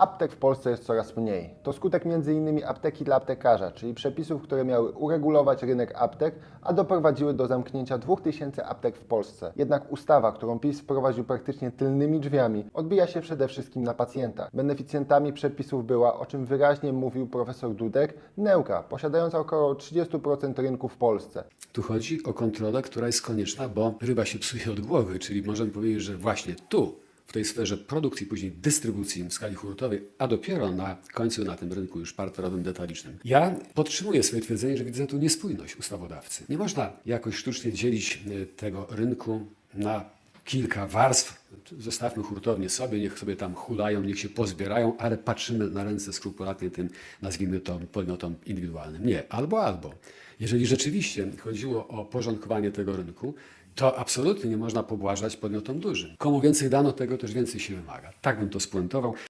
Aptek w Polsce jest coraz mniej. To skutek m.in. apteki dla aptekarza, czyli przepisów, które miały uregulować rynek aptek, a doprowadziły do zamknięcia 2000 aptek w Polsce. Jednak ustawa, którą PiS wprowadził praktycznie tylnymi drzwiami, odbija się przede wszystkim na pacjentach. Beneficjentami przepisów była, o czym wyraźnie mówił profesor Dudek, Neuka, posiadająca około 30% rynku w Polsce. Tu chodzi o kontrolę, która jest konieczna, bo ryba się psuje od głowy, czyli możemy powiedzieć, że właśnie tu, w tej sferze produkcji, później dystrybucji w skali hurtowej, a dopiero na końcu na tym rynku już partnerowym, detalicznym. Ja podtrzymuję swoje twierdzenie, że widzę tu niespójność ustawodawcy. Nie można jakoś sztucznie dzielić e, tego rynku na kilka warstw. Zostawmy hurtownie sobie, niech sobie tam hulają, niech się pozbierają, ale patrzymy na ręce skrupulatnie tym, nazwijmy to, podmiotom indywidualnym. Nie, albo, albo. Jeżeli rzeczywiście chodziło o porządkowanie tego rynku, to absolutnie nie można pobłażać podmiotom dużym. Komu więcej dano, tego też więcej się wymaga. Tak bym to spuentował.